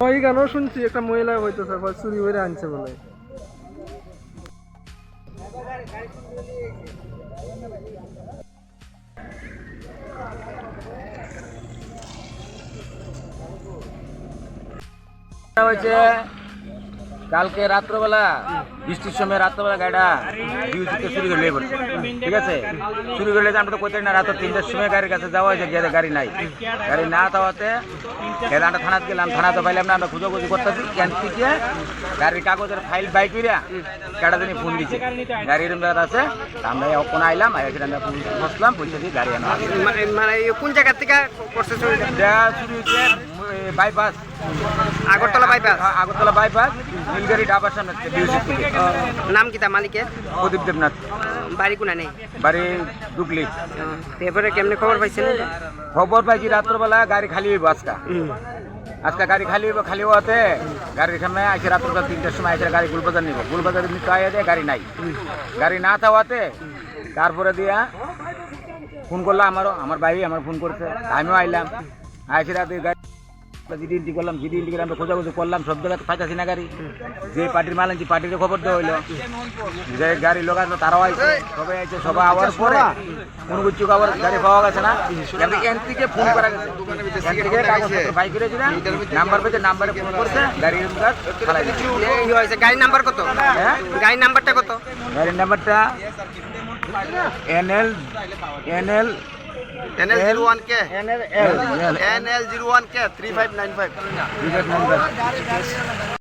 ওই গানও শুনছি একটা মহিলা হইতেছে চুরি করে আনছে বলে। হচ্ছে কালকে রাত্রবেলা বৃষ্টির সময় রাত্রবেলা গাড়িটা ডিউটিতে চুরি করে লেগে ঠিক আছে? চুরি করে লেগে আমরা তো কোথায় না রাত তিনটার সময় গাড়ির কাছে যাওয়া হয়েছে গিয়ে গাড়ি নাই। গাড়ি না যাওয়াতে গেলে আমরা থানাতে গেলাম থানাতে পাইলাম না আমরা খুঁজোখুঁজি করতেছি ক্যান থেকে গাড়ির কাগজের ফাইল বাইক করিয়া কেটা দিনই ফোন দিছে। গাড়ির আছে আমরা ওখানে আইলাম আমরা পুলিশ বসলাম পয়সা দিয়ে গাড়ি আনা মানে কোন জায়গা থেকে করছে চুরি? হয়েছে bypass. Agartala bypass? Agartala bypass নীলগাড়ি ডাবার সামনে নাম কি তা মালিকের? প্রদীপ দেবনাথ। বাড়ি কোনা নেই? বাড়ি ডুকলি এরপরে কেমনে খবর পাইছেন খবর পাইছি রাত্রবেলা গাড়ি খালি হইব আজকা। আজকে গাড়ি খালি হইব খালি হওয়াতে গাড়ির সামনে আসে রাত্রবেলা তিনটার সময় আসে গাড়ি গুলবাজার নিব। গুলবাজার নিতে আইয়া দেয় গাড়ি নাই। গাড়ি না থাওয়াতে তারপরে দিয়া ফোন করল আমারও আমার ভাই আমার ফোন করছে আমিও আইলাম। আইসি রাতে গাড়ি জিডি ইন্টি করলাম জিডি করে আমরা খোঁজাখুঁজি করলাম সব জায়গায় পাইতাছি না গাড়ি। যে পার্টির মাল আনছি পার্টির খবর দেওয়া হইল। যে গাড়ি লোক আসলো তারাও আইছে। সবাই আইছে সবাই আওয়ার পরে কোন কিছু আবার গাড়ি পাওয়া গেছে না। কিন্তু এন থেকে ফোন করা গেছে। এন থেকে কাগজপত্র বাই করেছি না নাম্বার পেয়েছে নাম্বারে ফোন করছে গাড়ির কাজ দিচ্ছে এই হয়েছে গাড়ির নাম্বার কত? হ্যাঁ? গাড়ির নাম্বারটা কত? গাড়ির নাম্বারটা N L N L NL zero one K N L L NL zero one K three five nine five